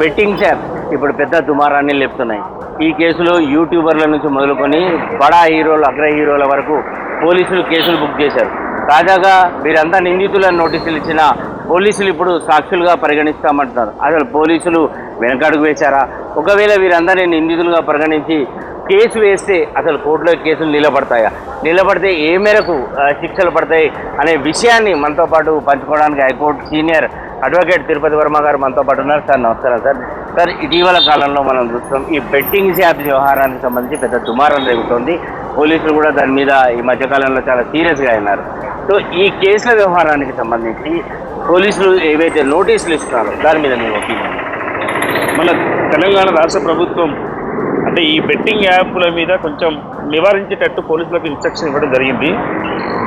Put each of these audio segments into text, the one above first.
Betting app ఇప్పుడు పెద్ద దుమారాన్ని లేపుతున్నాయి. ఈ కేసులో యూట్యూబర్ల నుంచి మొదలుకొని బడా హీరోలు అగ్ర హీరోల వరకు పోలీసులు కేసులు బుక్ చేశారు. తాజాగా వీరంతా నిందితులను నోటీసులు ఇచ్చిన పోలీసులు ఇప్పుడు సాక్షులుగా పరిగణిస్తామంటున్నారు. అసలు పోలీసులు వెనకడుగు వేశారా? ఒకవేళ వీరందరినీ నిందితులుగా పరిగణించి కేసు వేస్తే అసలు కోర్టులో కేసులు నిలబడతాయా? నిలబడితే ఏ మేరకు శిక్షలు పడతాయి అనే విషయాన్ని మనతో పాటు పంచుకోవడానికి high court senior advocate Tirupati Varma గారు మనతో పాటు ఉన్నారు. సార్ నమస్కారం సార్. సార్ ఇటీవల కాలంలో మనం చూస్తాం ఈ బెట్టింగ్ యాప్ వ్యవహారానికి సంబంధించి పెద్ద దుమారం జరుగుతుంది పోలీసులు కూడా దాని మీద ఈ మధ్యకాలంలో చాలా సీరియస్గా అయినారు. సో ఈ కేసుల వ్యవహారానికి సంబంధించి పోలీసులు ఏవైతే నోటీసులు ఇస్తున్నారో దాని మీద మీ ఒపీనియన్? మన తెలంగాణ రాష్ట్ర ప్రభుత్వం అంటే ఈ బెట్టింగ్ యాప్ల మీద కొంచెం నివారించేటట్టు పోలీసులకు ఇన్స్ట్రక్షన్ ఇవ్వడం జరిగింది.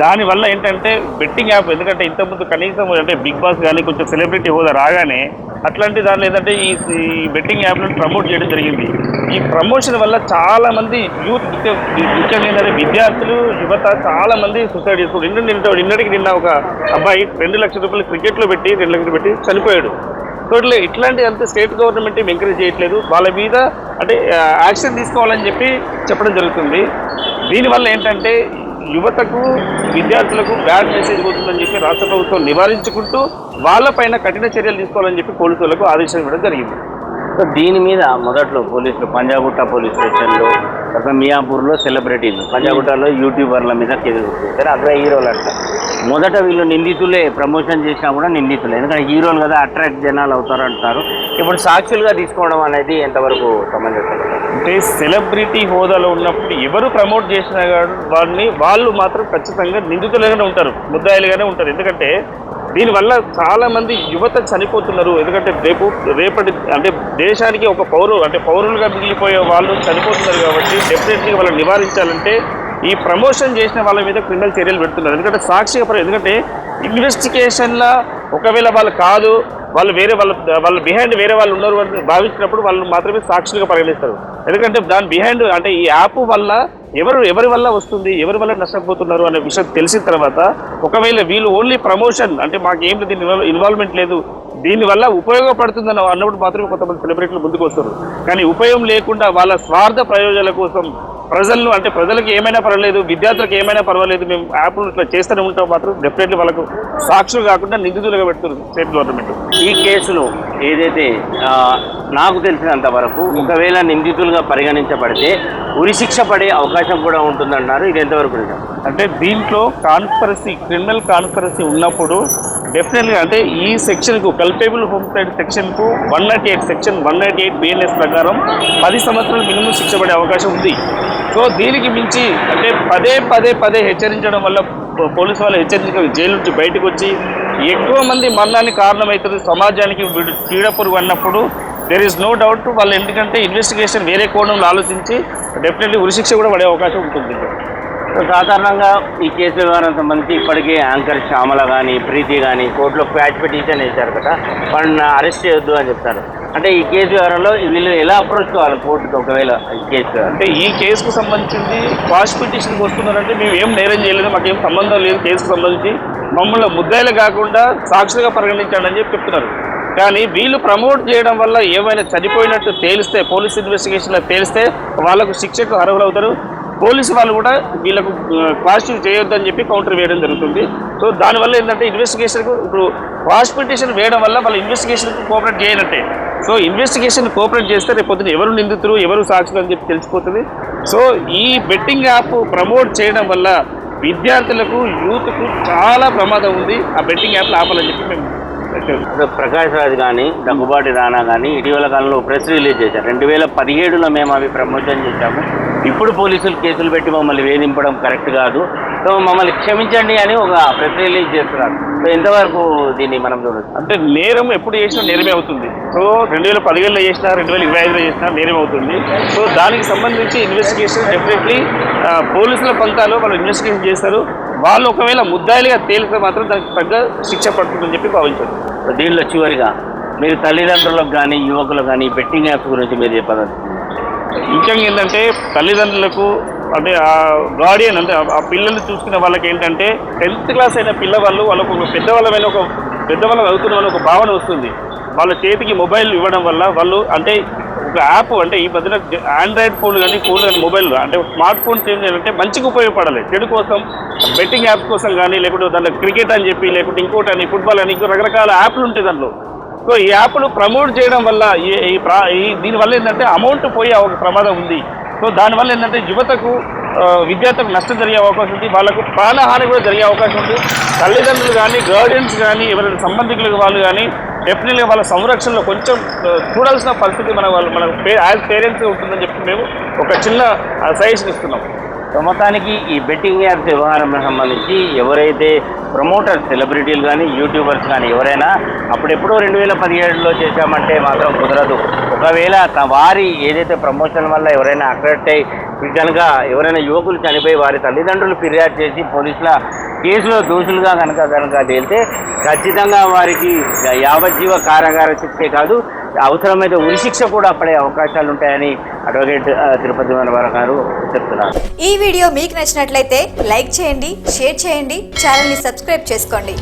దానివల్ల ఏంటంటే బెట్టింగ్ యాప్ ఎందుకంటే ఇంతకుముందు కనీసం అంటే బిగ్ బాస్ కానీ కొంచెం సెలబ్రిటీ హోదా రాగానే అట్లాంటి దానిలో ఏంటంటే ఈ బెట్టింగ్ యాప్లను ప్రమోట్ చేయడం జరిగింది. ఈ ప్రమోషన్ వల్ల చాలా మంది యూత్ ముఖ్యంగా ఏంటంటే విద్యార్థులు యువత చాలామంది సూసైడ్ చేసుకుంటారు నిన్న నిన్న నిన్నటికి నిన్న ఒక అబ్బాయి రెండు లక్షల రూపాయలు క్రికెట్లో పెట్టి రెండు లక్షలు పెట్టి చనిపోయాడు. టోటల్ ఇట్లాంటి అంత స్టేట్ గవర్నమెంట్ ఏం ఎంకరేజ్ చేయట్లేదు. వాళ్ళ మీద అంటే యాక్షన్ తీసుకోవాలని చెప్పి చెప్పడం జరుగుతుంది. దీనివల్ల ఏంటంటే యువతకు విద్యార్థులకు బ్యాడ్ మెసేజ్ పోతుందని చెప్పి రాష్ట్ర ప్రభుత్వం నివారించుకుంటూ వాళ్ళపైన కఠిన చర్యలు తీసుకోవాలని చెప్పి పోలీసులకు ఆదేశం ఇవ్వడం జరిగింది. సో దీని మీద మొదట్లో పోలీసులు పంజాగుట్ట పోలీస్ స్టేషన్లో తర్వాత మియాపూర్లో సెలబ్రిటీలు పంజాగుట్టలో యూట్యూబర్ల మీద కేసులు చేశారు అగ్ర హీరోలు అంట. మొదట వీళ్ళు నిందితులే ప్రమోషన్ చేసినా కూడా నిందితులే. ఎందుకంటే హీరోలు కదా అట్రాక్ట్ జనాలు అవుతారు అంటారు ఇప్పుడు సాక్షులుగా తీసుకోవడం అనేది ఎంతవరకు సమంజసం అంటే సెలబ్రిటీ హోదాలో ఉన్నప్పుడు ఎవరు ప్రమోట్ చేసిన వాడిని వాళ్ళు మాత్రం ఖచ్చితంగా నిందితులుగానే ఉంటారు ముద్దాయిలుగానే ఉంటారు. ఎందుకంటే దీనివల్ల చాలామంది యువత చనిపోతున్నారు. ఎందుకంటే రేపు రేపటి అంటే దేశానికి ఒక పౌరు అంటే పౌరులుగా మిగిలిపోయే వాళ్ళు చనిపోతున్నారు కాబట్టి డెఫినెట్లీ వాళ్ళని నివారించాలంటే ఈ ప్రమోషన్ చేసిన వాళ్ళ మీద క్రిమినల్ చర్యలు పెడుతున్నారు. ఎందుకంటే సాక్షిగా ప్ర- ఎందుకంటే ఇన్వెస్టిగేషన్లో ఒకవేళ వాళ్ళు కాదు వాళ్ళు వేరే వాళ్ళ వాళ్ళ బిహైండ్ వేరే వాళ్ళు ఉన్నారు అని భావించినప్పుడు వాళ్ళు మాత్రమే సాక్షులుగా పరిగణిస్తారు. ఎందుకంటే దాని బిహైండ్ అంటే ఈ యాప్ వల్ల ఎవరు ఎవరి వల్ల వస్తుంది ఎవరి వల్ల నష్టపోతున్నారు అనే విషయం తెలిసిన తర్వాత ఒకవేళ వీళ్ళు ఓన్లీ ప్రమోషన్ అంటే మాకు ఏం దీని ఇన్వాల్వ్మెంట్ లేదు దీనివల్ల ఉపయోగపడుతుందని అన్నప్పుడు మాత్రమే కొంతమంది సెలబ్రిటీలు ముందుకు వస్తారు. కానీ ఉపయోగం లేకుండా వాళ్ళ స్వార్థ ప్రయోజనాల కోసం ప్రజలను అంటే ప్రజలకు ఏమైనా పర్వాలేదు విద్యార్థులకు ఏమైనా పర్వాలేదు మేము యాప్లు ఇట్లా చేస్తూనే ఉంటాం మాత్రం డెఫినెట్లీ వాళ్ళకు సాక్షులు కాకుండా నిందితులుగా పెడుతున్నారు స్టేట్ గవర్నమెంట్ ఈ కేసులో ఏదైతే నాకు తెలిసినంత వరకు ఒకవేళ నిందితులుగా పరిగణించబడితే ఉరిశిక్ష పడే అవకాశం కూడా ఉంటుందన్నారు ఇది ఎంతవరకు అంటే దీంట్లో కాన్స్పరసీ క్రిమినల్ కాన్స్పరసీ ఉన్నప్పుడు డెఫినెట్గా అంటే ఈ సెక్షన్కు culpable homicide సెక్షన్కు one not eight section one not eight BNS ప్రకారం పది సంవత్సరాలు మినిమం శిక్ష పడే అవకాశం ఉంది. సో దీనికి మించి అంటే పదే పదే పదే హెచ్చరించడం వల్ల పోలీసు వాళ్ళు హెచ్చరించక జైలు నుంచి బయటకు వచ్చి ఎక్కువ మంది మరణానికి కారణమవుతుంది సమాజానికి వీడు పీడపురుగు అన్నప్పుడు దెర్ ఇస్ నో డౌట్ వాళ్ళు ఎందుకంటే ఇన్వెస్టిగేషన్ వేరే కోణంలో ఆలోచించి డెఫినెట్లీ ఉరిశిక్ష కూడా పడే అవకాశం ఉంటుంది. సో సాధారణంగా ఈ కేసు వ్యవహారం సంబంధించి ఇప్పటికే యాంకర్ శ్యామల కానీ ప్రీతి కానీ కోర్టులో క్వాచ్ పిటిషన్ వేశారు కదా వాళ్ళని అరెస్ట్ చేయొద్దు అని చెప్తారు. అంటే ఈ కేసు వ్యవహారంలో వీళ్ళు ఎలా అప్రోచ్ కావాలి కోర్టుకి ఒకవేళ ఈ కేసు అంటే ఈ కేసుకు సంబంధించింది క్వాష్ పిటిషన్కి వస్తున్నారంటే మేము ఏం నేరం చేయలేదు మాకేం సంబంధం లేదు కేసుకు సంబంధించి. మమ్మల్ని ముద్దాయిలు కాకుండా సాక్షులుగా పరిగణించండి అని చెప్పి చెప్తున్నారు. కానీ వీళ్ళు ప్రమోట్ చేయడం వల్ల ఏమైనా చనిపోయినట్టు తేలిస్తే పోలీస్ ఇన్వెస్టిగేషన్లో తేలిస్తే వాళ్ళకు శిక్షకు అర్హులవుతారు. పోలీసు వాళ్ళు కూడా వీళ్ళకు ప్రాసిక్యూట్ చేయొద్దని చెప్పి కౌంటర్ వేయడం జరుగుతుంది. సో దానివల్ల ఏంటంటే ఇన్వెస్టిగేషన్కు ఇప్పుడు ప్రాసిక్యూటేషన్ పిటిషన్ వేయడం వల్ల వాళ్ళ ఇన్వెస్టిగేషన్కి కోఆపరేట్ చేయనట్టే. సో ఇన్వెస్టిగేషన్ కోఆపరేట్ చేస్తే రేపు పొద్దున ఎవరు నిందితులు ఎవరు సాక్షులు అని చెప్పి తెలిసిపోతుంది. సో ఈ బెట్టింగ్ యాప్ ప్రమోట్ చేయడం వల్ల విద్యార్థులకు యూత్కు చాలా ప్రమాదం ఉంది. ఆ బెట్టింగ్ యాప్లు ఆపాలని చెప్పి మేము ప్రకాష్ రాజ్ కానీ దగ్గుబాటి రానా కానీ ఇటీవల కాలంలో ప్రెస్ రిలీజ్ చేశారు. రెండు వేల పదిహేడులో మేము అవి ప్రమోషన్ చేశాము. ఇప్పుడు పోలీసులు కేసులు పెట్టి మమ్మల్ని వేధింపడం కరెక్ట్ కాదు. సో మమ్మల్ని క్షమించండి అని ఒక ప్రెస్ రిలీజ్ చేస్తున్నారు. సో ఎంతవరకు దీన్ని మనం చూడొచ్చు? అంటే నేరం ఎప్పుడు చేసినా నేరమే అవుతుంది. సో రెండు వేల పదిహేడులో చేసినా రెండు వేల ఇరవై ఐదులో చేసినా నేరం అవుతుంది. సో దానికి సంబంధించి ఇన్వెస్టిగేషన్ డెఫినెట్లీ పోలీసుల ఫలితాలు వాళ్ళు ఇన్వెస్టిగేషన్ చేస్తారు వాళ్ళు ఒకవేళ ముద్దాయిలుగా తేలితే మాత్రం దానికి తగ్గ శిక్ష పడుతుందని చెప్పి భావించారు. దీనిలో చివరిగా మీరు తల్లిదండ్రులకు కానీ యువకులకు కానీ బెట్టింగ్ యాప్స్ గురించి మీరు చెప్పదలుచుకున్నారు ముఖ్యంగా ఏంటంటే తల్లిదండ్రులకు అంటే ఆ గార్డియన్ అంటే ఆ- పిల్లల్ని చూసుకునే వాళ్ళకి ఏంటంటే టెన్త్ క్లాస్ అయిన పిల్లవాళ్ళు వాళ్ళకు ఒక పెద్దవాళ్ళమైన ఒక పెద్దవాళ్ళం అవుతున్నామని ఒక భావన వస్తుంది. వాళ్ళ చేతికి మొబైల్ ఇవ్వడం వల్ల వాళ్ళు అంటే ఒక యాప్ అంటే ఈ మధ్యన ఆండ్రాయిడ్ ఫోన్ కానీ ఫోన్ కానీ మొబైల్ అంటే స్మార్ట్ ఫోన్స్ ఏం చేయాలంటే మంచిగా ఉపయోగపడాలి చెడు కోసం బెట్టింగ్ యాప్స్ కోసం కానీ లేకుంటే దాంట్లో క్రికెట్ అని చెప్పి లేకుంటే ఇంకోటి అని ఫుట్బాల్ అని ఇంకో రకరకాల యాప్లు ఉంటాయి దాంట్లో. సో ఈ యాప్లు ప్రమోట్ చేయడం వల్ల ఈ- ఈ ప్రా ఈ దీనివల్ల ఏంటంటే అమౌంట్ పోయే ఒక ప్రమాదం ఉంది. సో దానివల్ల ఏంటంటే యువతకు విద్యార్థులకు నష్టం జరిగే అవకాశం ఉంది. వాళ్ళకు ప్రాణహాని కూడా జరిగే అవకాశం ఉంది. తల్లిదండ్రులు కానీ గార్డియన్స్ కానీ ఎవరైనా సంబంధికులు వాళ్ళు కానీ డెఫినెట్గా వాళ్ళ సంరక్షణలో కొంచెం చూడాల్సిన పరిస్థితి మన వాళ్ళు మన యాజ్ పేరెంట్స్ ఉంటుందని చెప్పి మేము ఒక చిన్న సజెషన్ ఇస్తున్నాం. మొత్తానికి ఈ బెట్టింగ్ యాప్స్ వ్యవహారం సంబంధించి ఎవరైతే ప్రమోటర్స్ సెలబ్రిటీలు కానీ యూట్యూబర్స్ కానీ ఎవరైనా అప్పుడెప్పుడో రెండు వేల పదిహేడులో చేశామంటే మాత్రం కుదరదు. ఒకవేళ త- వారి ఏదైతే ప్రమోషన్ వల్ల ఎవరైనా అట్రాక్ట్ అయ్యి కనుక ఎవరైనా యువకులు చనిపోయి వారి తల్లిదండ్రులు ఫిర్యాదు చేసి పోలీసుల కేసులో దోషులుగా కనుక కనుక తేలితే ఖచ్చితంగా వారికి యావజ్జీవ కారాగార శిక్షే కాదు. అవసరమైతే ఉరిశిక్ష కూడా పడే అవకాశాలు ఉంటాయని అడ్వకేట్ తిరుపతి మనవర గారు చెప్తున్నారు. ఈ వీడియో మీకు నచ్చినట్లయితే లైక్ చేయండి షేర్ చేయండి ఛానల్ని సబ్స్క్రైబ్ చేసుకోండి.